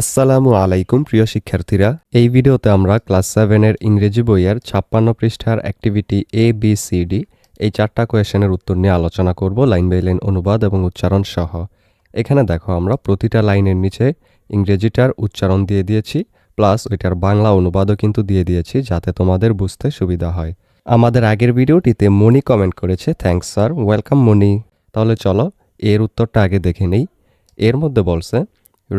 আসসালামু আলাইকুম, প্রিয় শিক্ষার্থীরা। এই ভিডিওতে আমরা ক্লাস সেভেনের ইংরেজি বইয়ের ছাপ্পান্ন পৃষ্ঠার activity A B C D এই চারটা কোয়েশনের উত্তর নিয়ে আলোচনা করব লাইন বাই লাইন অনুবাদ এবং উচ্চারণ সহ। এখানে দেখো, আমরা প্রতিটা লাইনের নিচে ইংরেজিটার উচ্চারণ দিয়ে দিয়েছি, প্লাস ওইটার বাংলা অনুবাদও কিন্তু দিয়ে দিয়েছি যাতে তোমাদের বুঝতে সুবিধা হয়। আমাদের আগের ভিডিওটিতে মনি কমেন্ট করেছে থ্যাংকস স্যার ওয়েলকাম মনি তাহলে চলো, এর উত্তরটা আগে দেখে নেই। এর মধ্যে বলছে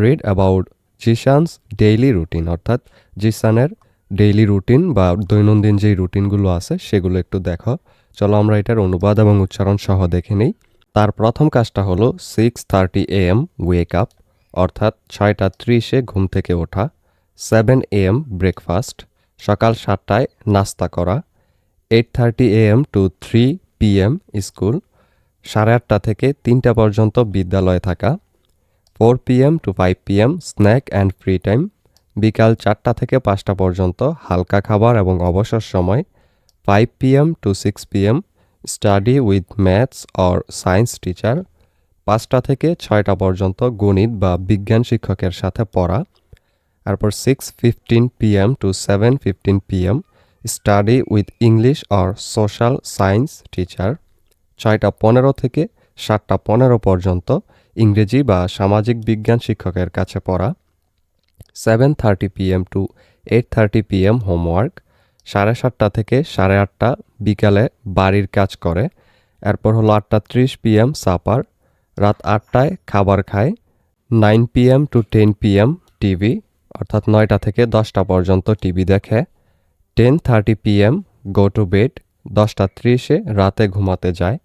read about Zisan's daily routine অর্থাৎ জিসানের ডেইলি রুটিন বা দৈনন্দিন যেই রুটিনগুলো আছে, সেগুলো একটু দেখো। চলো আমরা এটার অনুবাদ এবং উচ্চারণ সহ দেখে নিই। তার প্রথম কাজটা হলো six thirty A M wake up অর্থাৎ ছয়টা ত্রিশে ঘুম থেকে ওঠা সেভেন এ এম ব্রেকফাস্ট সকাল সাতটায় নাস্তা করা eight thirty A M to three P M school সাড়ে আটটা থেকে তিনটা পর্যন্ত বিদ্যালয়ে থাকা four PM to five PM snack and free time বিকাল চারটা থেকে পাঁচটা পর্যন্ত হালকা খাবার এবং অবসর সময় five PM to six PM study with maths or science teacher পাঁচটা থেকে ছয়টা পর্যন্ত গণিত বা বিজ্ঞান শিক্ষকের সাথে পড়া, তারপর six fifteen PM to seven fifteen PM study with English or social science teacher ছয়টা পনেরো থেকে সাতটা পনেরো পর্যন্ত ইংরেজি বা সামাজিক বিজ্ঞান শিক্ষকের কাছে পড়া seven thirty PM to eight thirty PM homework সাড়ে সাতটা থেকে সাড়ে আটটা বিকালে বাড়ির কাজ করে, এরপর হলো আটটা ত্রিশ পিএম সাপার রাত আটটায় খাবার খায় nine PM to ten PM TV অর্থাৎ নয়টা থেকে দশটা পর্যন্ত টিভি দেখে ten thirty PM go to bed দশটা ত্রিশে রাতে ঘুমাতে যায়।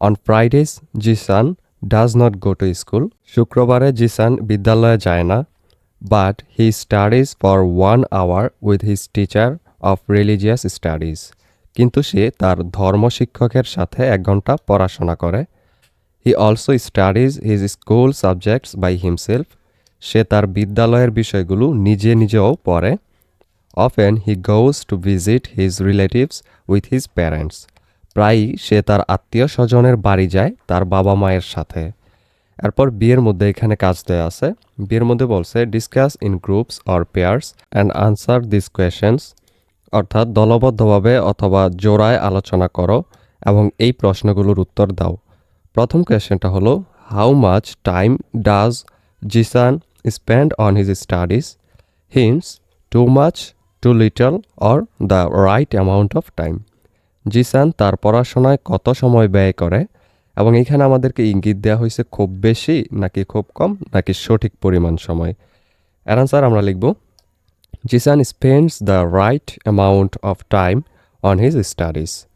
On Fridays Zisan does not go to school শুক্রবারে জিসান বিদ্যালয়ে যায় না but he studies for one hour with his teacher of religious studies কিন্তু সে তার ধর্ম শিক্ষকের সাথে এক ঘণ্টা পড়াশোনা করে। He also studies his school subjects by himself সে তার বিদ্যালয়ের বিষয়গুলো নিজে নিজেও পড়ে। Often he goes to visit his relatives with his parents প্রায়ই সে তার আত্মীয় স্বজনের বাড়ি যায় তার বাবা মায়ের সাথে। এরপর বিয়ের মধ্যে এখানে কাজ দেওয়া আছে। বিয়ের মধ্যে বলছে discuss in groups or pairs and answer this questions অর্থাৎ দলবদ্ধভাবে অথবা জোড়ায় আলোচনা করো এবং এই প্রশ্নগুলোর উত্তর দাও। প্রথম কোয়েশ্চেনটা হলো how much time does Zisan spend on his studies hence too much too little or the right amount of time Zisan তার পড়াশোনায় কত সময় ব্যয় করে? এবং এখানে আমাদেরকে ইঙ্গিত দেওয়া হয়েছে খুব বেশি নাকি খুব কম নাকি সঠিক পরিমাণ সময়? এর আনসার আমরা লিখব Zisan spends the right amount of time on his studies.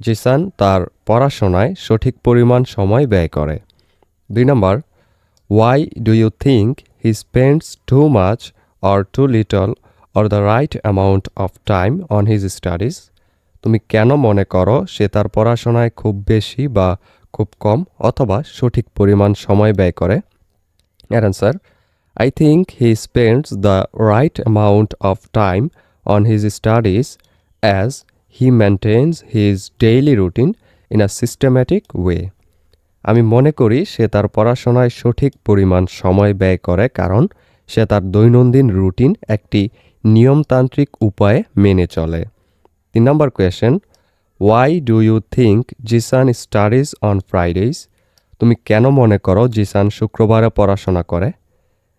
Zisan তার পড়াশোনায় সঠিক পরিমাণ সময় ব্যয় করে। দুই নম্বর why do you think he spends too much or too little or the right amount of time on his studies তুমি কেন মনে করো সে তার পড়াশোনায় খুব বেশি বা খুব কম অথবা সঠিক পরিমাণ সময় ব্যয় করে? এর answer I think he spends the right amount of time on his studies as he maintains his daily routine in a systematic way আমি মনে করি সে তার পড়াশোনায় সঠিক পরিমাণ সময় ব্যয় করে কারণ সে তার দৈনন্দিন রুটিন একটি নিয়মতান্ত্রিক উপায়ে মেনে চলে। তিন নম্বর question why do you think Zisan studies on Fridays তুমি কেন মনে করো জিসান শুক্রবারে পড়াশোনা করে?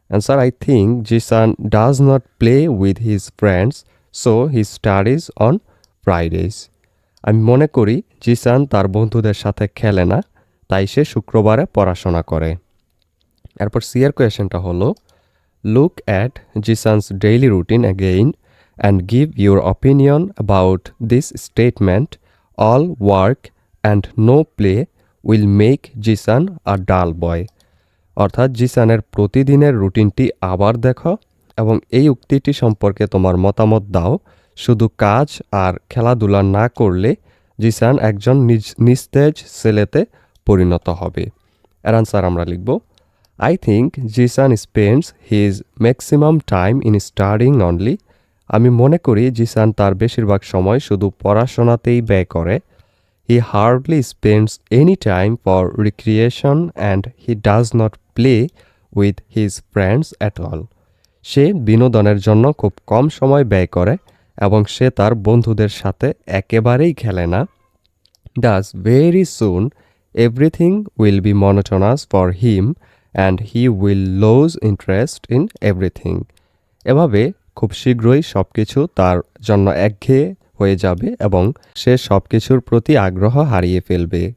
Answer I think Zisan does not play with his friends so he studies on Fridays আমি মনে করি জিসান তার বন্ধুদের সাথে খেলে না, তাই সে শুক্রবারে পড়াশোনা করে। এরপর সিয়ার কোয়েশনটা হলো look at Zisan's daily routine again and give your opinion about this statement. All work and no play will make Zisan a dull boy. অর্থাৎ জিসানের প্রতিদিনের রুটিনটি আবার দেখো এবং এই উক্তিটি সম্পর্কে তোমার মতামত দাও। শুধু কাজ আর খেলাধুলা না করলে জিসান একজন নিজ, নিস্তেজ ছেলেতে পরিণত হবে। এর আনসার আমরা লিখব। I think Zisan spends his maximum time in studying only আমি মনে করি জিসান তার বেশিরভাগ সময় শুধু পড়াশোনাতেই ব্যয় করে। He hardly spends any time for recreation and he does not play with his friends at all সে বিনোদনের জন্য খুব কম সময় ব্যয় করে এবং সে তার বন্ধুদের সাথে একেবারেই খেলে না। Thus very soon everything will be monotonous for him and he will lose interest in everything এভাবে খুব শীঘ্রই সব কিছু তার জন্য একঘেয়ে হয়ে যাবে এবং সে সব কিছুর প্রতি আগ্রহ হারিয়ে ফেলবে।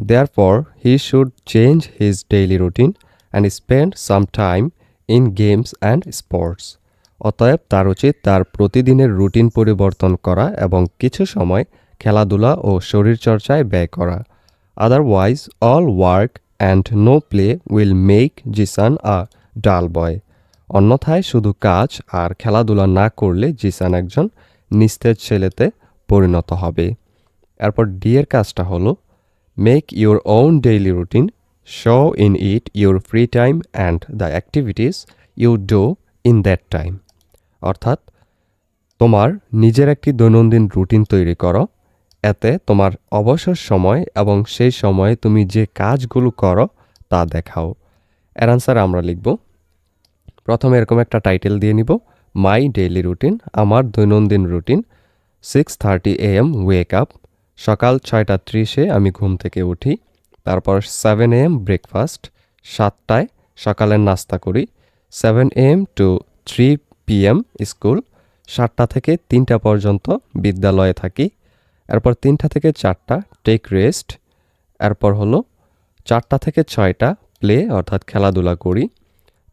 Therefore he should change his daily routine and spend some time in games and sports অতএব তার উচিত তার প্রতিদিনের রুটিন পরিবর্তন করা এবং কিছু সময় খেলাধুলা ও শরীরচর্চায় ব্যয় করা। Otherwise all work and no play will make Zisan a dull boy অন্যথায় শুধু কাজ আর খেলাধুলা না করলে জিসান একজন নিস্তেজ ছেলেতে পরিণত হবে। এরপর ডি এর কাজটা হলো make your own daily routine show in it your free time and the activities you do in that time অর্থাৎ, তোমার নিজের একটি দৈনন্দিন রুটিন তৈরি করো, এতে তোমার অবসর সময় এবং সেই সময়ে তুমি যে কাজগুলো করো তা দেখাও। এর আনসার আমরা লিখব প্রথমে এরকম একটা টাইটেল দিয়ে নিব মাই ডেইলি রুটিন আমার দৈনন্দিন routine six thirty A M wake up সকাল ছয়টা ত্রিশে আমি ঘুম থেকে উঠি তারপর সেভেন এম ব্রেকফাস্ট সাতটায় সকালের নাস্তা করি seven M to three P M school সাতটা থেকে তিনটা পর্যন্ত বিদ্যালয়ে থাকি এরপর তিনটা থেকে চারটা টেক রেস্ট এরপর হলো চারটা থেকে ছয়টা প্লে অর্থাৎ খেলাধুলা করি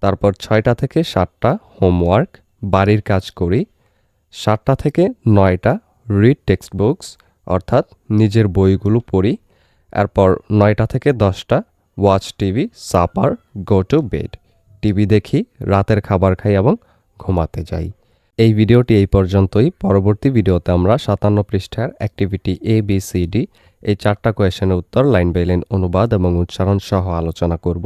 তারপর ছয়টা থেকে সাতটা হোমওয়ার্ক বাড়ির কাজ করি, সাতটা থেকে নয়টা রিড টেক্সট বুকস অর্থাৎ নিজের বইগুলো পড়ি, এরপর নয়টা থেকে দশটা watch TV supper go to bed TV দেখি, রাতের খাবার খাই এবং ঘুমাতে যাই। এই ভিডিওটি এই পর্যন্তই। পরবর্তী ভিডিওতে আমরা সাতান্ন পৃষ্ঠার activity A B C D এই চারটা কোয়েশনের উত্তর লাইন বাই লাইন অনুবাদ এবং উচ্চারণ সহ আলোচনা করব।